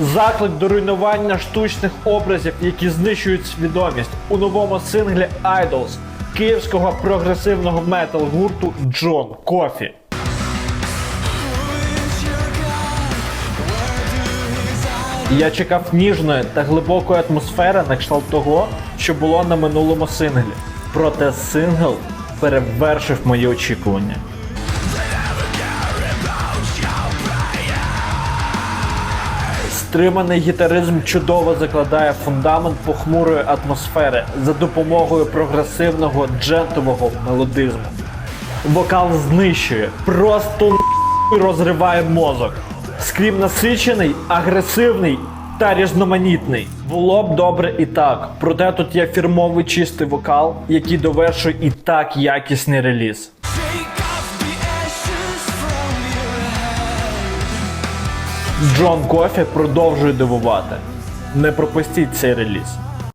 Заклик до руйнування штучних образів, які знищують свідомість у новому синглі Idols київського прогресивного метал гурту Джон Кофі. Я чекав ніжної та глибокої атмосфери на кшталт того, що було на минулому синглі. Проте сингл перевершив мої очікування. Стриманий гітаризм чудово закладає фундамент похмурої атмосфери за допомогою прогресивного джентового мелодизму. Вокал знищує, просто розриває мозок. Скрім насичений, агресивний та різноманітний. Було б добре і так. Проте тут є фірмовий чистий вокал, який довершує і так якісний реліз. Джон Кофі продовжує дивувати. Не пропустіть цей реліз.